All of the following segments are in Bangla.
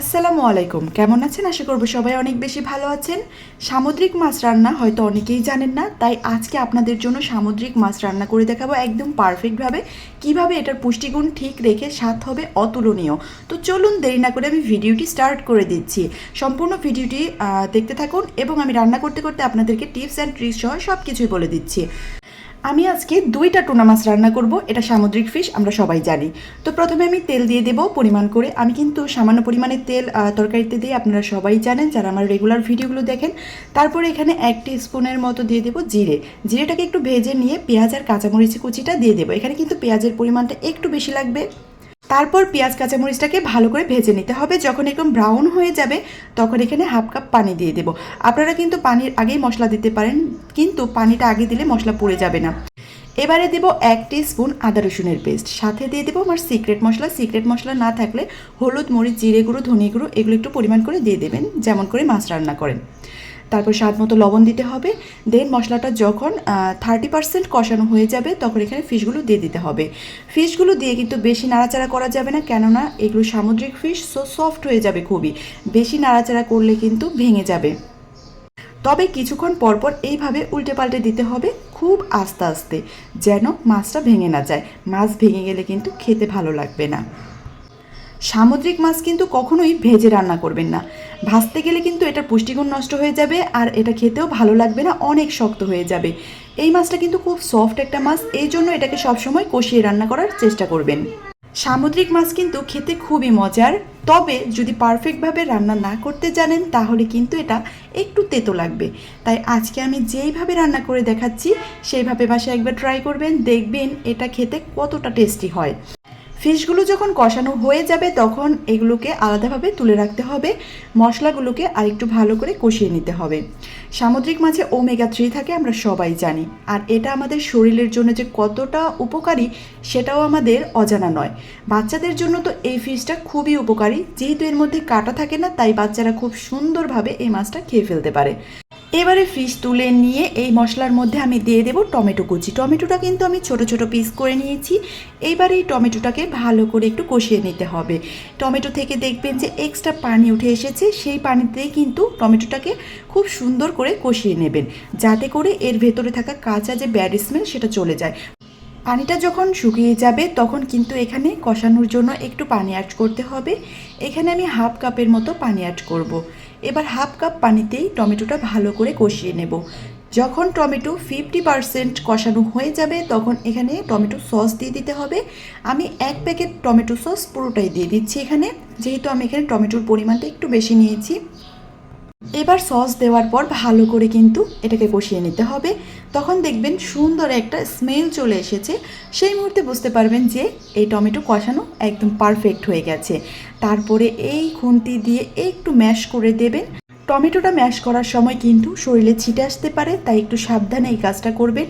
আসসালামু আলাইকুম। কেমন আছেন? আশা করব সবাই অনেক বেশি ভালো আছেন। সামুদ্রিক মাছ রান্না হয়তো অনেকেই জানেন না, তাই আজকে আপনাদের জন্য সামুদ্রিক মাছ রান্না করে দেখাবো একদম পারফেক্টভাবে কীভাবে এটার পুষ্টিগুণ ঠিক রেখে স্বাদ হবে অতুলনীয়। তো চলুন দেরি না করে আমি ভিডিওটি স্টার্ট করে দিচ্ছি। সম্পূর্ণ ভিডিওটি দেখতে থাকুন এবং আমি রান্না করতে করতে আপনাদেরকে টিপস অ্যান্ড ট্রিক্স সহ সব কিছুই বলে দিচ্ছি। আমি আজকে দুইটা টুনা মাছ রান্না করব, এটা সামুদ্রিক ফিশ আমরা সবাই জানি। তো প্রথমে আমি তেল দিয়ে দেব পরিমাণ করে। আমি কিন্তু সামান্য পরিমাণে তেল তরকারিতে দিয়ে আপনারা সবাই জানেন, যারা আমার রেগুলার ভিডিওগুলো দেখেন। তারপরে এখানে এক স্পুনের মতো দিয়ে দেবো জিরে। জিরেটাকে একটু ভেজে নিয়ে পেঁয়াজ আর কাঁচামরিচ কুচিটা দিয়ে দেবো। এখানে কিন্তু পেঁয়াজের পরিমাণটা একটু বেশি লাগবে। তারপর পেঁয়াজ, কাঁচামরিচটাকে ভালো করে ভেজে নিতে হবে। যখন একদম ব্রাউন হয়ে যাবে, তখন এখানে হাফ কাপ পানি দিয়ে দেবো। আপনারা কিন্তু পানির আগেই মশলা দিতে পারেন, কিন্তু পানিটা আগে দিলে মশলা পড়ে যাবে না। এবারে দেবো এক স্পুন আদা রসুনের পেস্ট সাথে দিয়ে দেবো আমার সিক্রেট মশলা। সিক্রেট মশলা না থাকলে হলুদ, মরিচ, জিরে গুঁড়ো ধনে গুঁড়ো, এগুলো একটু পরিমাণ করে দিয়ে দেবেন, যেমন করে মাছ রান্না করেন। তারপর স্বাদ মতো লবণ দিতে হবে। দেন মশলাটা যখন থার্টি পার্সেন্ট কষানো হয়ে যাবে, তখন এখানে ফিশগুলো দিয়ে দিতে হবে। ফিশগুলো দিয়ে কিন্তু বেশি নাড়াচাড়া করা যাবে না, কেননা এগুলো সামুদ্রিক ফিশ সো সফট হয়ে যাবে খুবই। বেশি নাড়াচাড়া করলে কিন্তু ভেঙে যাবে। তবে কিছুক্ষণ পরপর এইভাবে উল্টে পাল্টে দিতে হবে, খুব আস্তে আস্তে, যেন মাছটা ভেঙে না যায়। মাছ ভেঙে গেলে কিন্তু খেতে ভালো লাগবে না। সামুদ্রিক মাছ কিন্তু কখনোই ভেজে রান্না করবেন না। ভাজতে গেলে কিন্তু এটার পুষ্টিগুণ নষ্ট হয়ে যাবে আর এটা খেতেও ভালো লাগবে না, অনেক শক্ত হয়ে যাবে। এই মাছটা কিন্তু খুব সফট একটা মাছ, এই জন্য এটাকে সবসময় কষিয়ে রান্না করার চেষ্টা করবেন। সামুদ্রিক মাছ কিন্তু খেতে খুবই মজার, তবে যদি পারফেক্টভাবে রান্না না করতে জানেন, তাহলে কিন্তু এটা একটু তেতো লাগবে। তাই আজকে আমি যেইভাবে রান্না করে দেখাচ্ছি, সেইভাবে বাসায় একবার ট্রাই করবেন, দেখবেন এটা খেতে কতটা টেস্টি হয়। ফিশগুলো যখন কষানো হয়ে যাবে, তখন এগুলোকে আলাদাভাবে তুলে রাখতে হবে। মশলাগুলোকে আরেকটু ভালো করে কষিয়ে নিতে হবে। সামুদ্রিক মাছে ওমেগা থ্রি থাকে, আমরা সবাই জানি। আর এটা আমাদের শরীরের জন্য যে কতটা উপকারী, সেটাও আমাদের অজানা নয়। বাচ্চাদের জন্য তো এই ফিশটা খুবই উপকারী। যেহেতু এর মধ্যে কাটা থাকে না, তাই বাচ্চারা খুব সুন্দরভাবে এই মাছটা খেয়ে ফেলতে পারে। এবারে ফিশ তুলে নিয়ে এই মশলার মধ্যে আমি দিয়ে দেবো টমেটো কুচি। টমেটোটা কিন্তু আমি ছোট ছোট পিস করে নিয়েছি। এইবার এই টমেটোটাকে ভালো করে একটু কষিয়ে নিতে হবে। টমেটো থেকে দেখবেন যে এক্সট্রা পানি উঠে এসেছে, সেই পানিতেই কিন্তু টমেটোটাকে খুব সুন্দর করে কষিয়ে নেবেন। যাতে করে এর ভেতরে থাকা কাঁচা যে ব্যাড স্মেল সেটা চলে যায়। পানিটা যখন শুকিয়ে যাবে, তখন কিন্তু এখানে কষানোর জন্য একটু পানি অ্যাড করতে হবে। এখানে আমি হাফ কাপের মতো পানি অ্যাড করব। এবার হাফ কাপ পানিতেই টমেটোটা ভালো করে কষিয়ে নেব। যখন টমেটো ফিফটি পারসেন্ট কষানো হয়ে যাবে, তখন এখানে টমেটো সস দিয়ে দিতে হবে। আমি এক প্যাকেট টমেটো সস পুরোটাই দিয়ে দিচ্ছি এখানে। যেহেতু আমি এখানে টমেটোর পরিমাণটা একটু বেশি নিয়েছি এবার সস দেওয়ার পর ভালো করে কিন্তু এটাকে কষিয়ে নিতে হবে। তখন দেখবেন সুন্দর একটা স্মেল চলে এসেছে। সেই মুহূর্তে বুঝতে পারবেন যে এই টমেটো কষানো একদম পারফেক্ট হয়ে গেছে। তারপরে এই খুন্তি দিয়ে একটু ম্যাশ করে দেবেন। টমেটোটা ম্যাশ করার সময় কিন্তু শরীরে ছিটে আসতে পারে, তাই একটু সাবধানে এই কাজটা করবেন।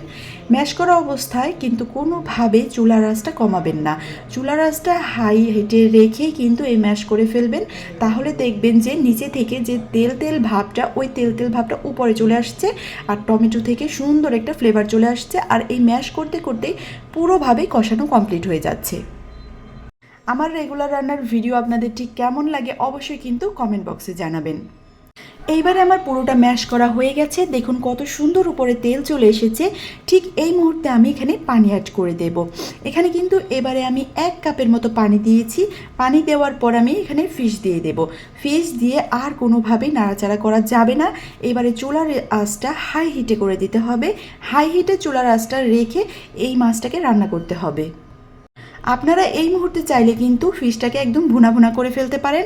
ম্যাশ করা অবস্থায় কিন্তু কোনোভাবে চুলা রাসটা কমাবেন না। চুলা রাসটা হাই হিটে রেখেই কিন্তু এই ম্যাশ করে ফেলবেন। তাহলে দেখবেন যে নিচে থেকে যে তেল তেল ভাবটা, ওই তেল তেল ভাবটা উপরে চলে আসছে আর টমেটো থেকে সুন্দর একটা ফ্লেভার চলে আসছে আর এই ম্যাশ করতে করতেই পুরোভাবে কষানো কমপ্লিট হয়ে যাচ্ছে। আমার রেগুলার রান্নার ভিডিও আপনাদের ঠিক কেমন লাগে অবশ্যই কিন্তু কমেন্ট বক্সে জানাবেন। এইবারে আমার পুরোটা ম্যাশ করা হয়ে গেছে। দেখুন কত সুন্দর উপরে তেল চলে এসেছে। ঠিক এই মুহূর্তে আমি এখানে পানি অ্যাড করে দেব। এখানে কিন্তু এবারে আমি এক কাপের মতো পানি দিয়েছি। পানি দেওয়ার পর আমি এখানে ফিশ দিয়ে দেব। ফিশ দিয়ে আর কোনোভাবেই নাড়াচাড়া করা যাবে না। এবারে চুলার আঁচটা হাই হিটে করে দিতে হবে। হাই হিটে চুলার আঁচটা রেখে এই মাছটাকে রান্না করতে হবে। আপনারা এই মুহূর্তে চাইলে কিন্তু ফিশটাকে একদম ভুনা ভুনা করে ফেলতে পারেন।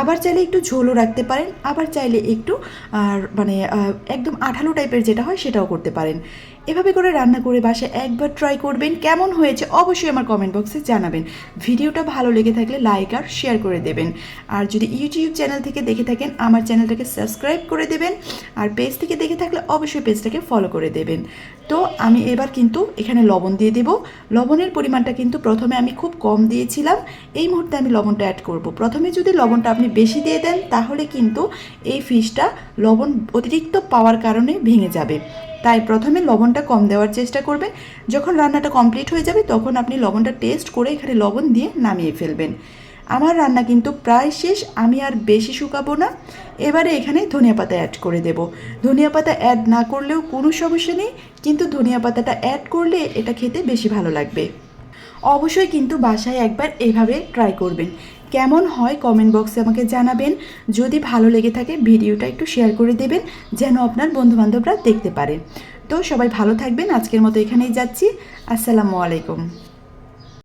আবার চাইলে একটু ঝোলও রাখতে পারেন। আবার চাইলে একটু, আর মানে একদম আঠালো টাইপের যেটা হয় সেটাও করতে পারেন। এভাবে করে রান্না করে বাসায় একবার ট্রাই করবেন। কেমন হয়েছে অবশ্যই আমার কমেন্ট বক্সে জানাবেন। ভিডিওটা ভালো লেগে থাকলে লাইক আর শেয়ার করে দেবেন। আর যদি ইউটিউব চ্যানেল থেকে দেখে থাকেন, আমার চ্যানেলটাকে সাবস্ক্রাইব করে দেবেন। আর পেজ থেকে দেখে থাকলে অবশ্যই পেজটাকে ফলো করে দেবেন। তো আমি এবার কিন্তু এখানে লবণ দিয়ে দেব। লবণের পরিমাণটা কিন্তু প্রথমে আমি খুব কম দিয়েছিলাম, এই মুহূর্তে আমি লবণটা অ্যাড করব। প্রথমে যদি লবণটা আপনি বেশি দিয়ে দেন, তাহলে কিন্তু এই ফিশটা লবণ অতিরিক্ত পাওয়ার কারণে ভেঙে যাবে। তাই প্রথমে লবণটা কম দেওয়ার চেষ্টা করবে যখন রান্নাটা কমপ্লিট হয়ে যাবে, তখন আপনি লবণটা টেস্ট করে এখানে লবণ দিয়ে নামিয়ে ফেলবেন। আমার রান্না কিন্তু প্রায় শেষ, আমি আর বেশি শুকাবো না। এবারে এখানে ধনিয়া পাতা অ্যাড করে দেব। ধনিয়া পাতা অ্যাড না করলেও কোনো সমস্যা নেই, কিন্তু ধনিয়া পাতাটা অ্যাড করলে এটা খেতে বেশি ভালো লাগবে। অবশ্যই কিন্তু বাসায় একবার এভাবে ট্রাই করবেন। কেমন হয় কমেন্ট বক্সে আমাকে জানাবেন। যদি ভালো লেগে থাকে ভিডিওটা একটু শেয়ার করে দেবেন, যেন আপনার বন্ধুবান্ধবরা দেখতে পারে। তো সবাই ভালো থাকবেন, আজকের মতো এখানেই যাচ্ছি। আসসালামু আলাইকুম।